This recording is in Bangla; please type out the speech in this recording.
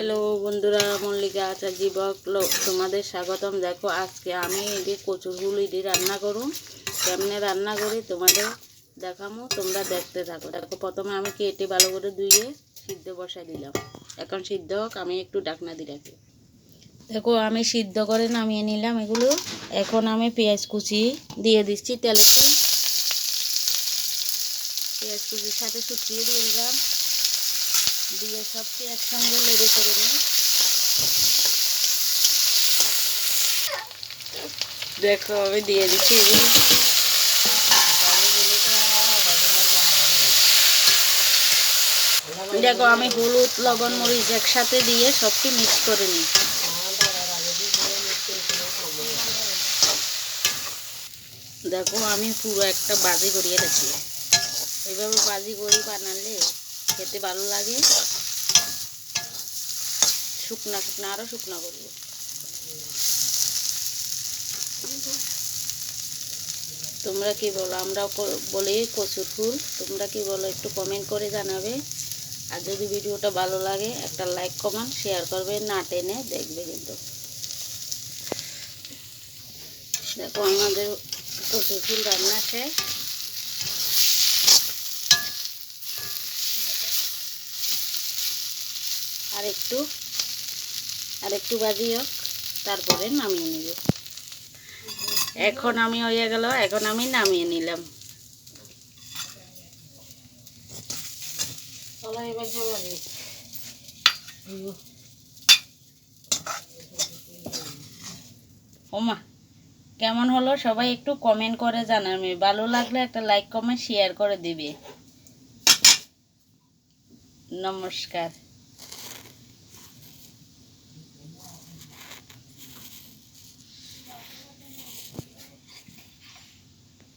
হ্যালো বন্ধুরা, মল্লিকা আচার্য বক তোমাদের স্বাগতম। দেখো, আজকে আমি এটি কচুর হুল এটি রান্না করুন কেমনে রান্না করি তোমাদের দেখামো, তোমরা দেখতে থাকো। দেখো, প্রথমে আমি কেটে ভালো করে ধুয়ে সিদ্ধ বসাই দিলাম। এখন সিদ্ধ হোক, আমি একটু ডাকনা রাখি। দেখো, আমি সিদ্ধ করে নামিয়ে নিলাম এগুলো। এখন আমি পেঁয়াজ কুচি দিয়ে দিচ্ছি তেলেতে। পেঁয়াজ কুচির সাথে শুকিয়ে দিয়ে দিলাম। দিয়ে সবকে একসঙ্গে লেগে করে নিই। দেখো, আমি দিয়ে দিচ্ছি। দেখো, আমি হলুদ, লবণ, মরিচ একসাথে দিয়ে সবটি মিক্স করে নিই। দেখো, আমি পুরো একটা বাজি করিয়ে রেখেছি। এইভাবে বাজি করি বানালে খেতে ভালো লাগে। শুকনা শুকনা আরও শুকনা করব। তোমরা কি বলো? আমরা ক- বলি কচুর ফুল। তোমরা কি বলো? একটু কমেন্ট করে জানাবে। আর যদি ভিডিওটা ভালো লাগে, একটা লাইক কমেন্ট শেয়ার করবে না টেনে দেখবে কিন্তু। দেখো আমাদের কচুর ফুল রান্না শেষ। আর একটু আর একটু বাজি হোক তারপরে নামিয়ে নিব। এখন আমি হয়ে গেল এখন আমি নামিয়ে নিলাম। ওমা কেমন হলো? সবাই একটু কমেন্ট করে জানাবে। ভালো লাগলে একটা লাইক কমেন্ট শেয়ার করে দিবে। নমস্কার।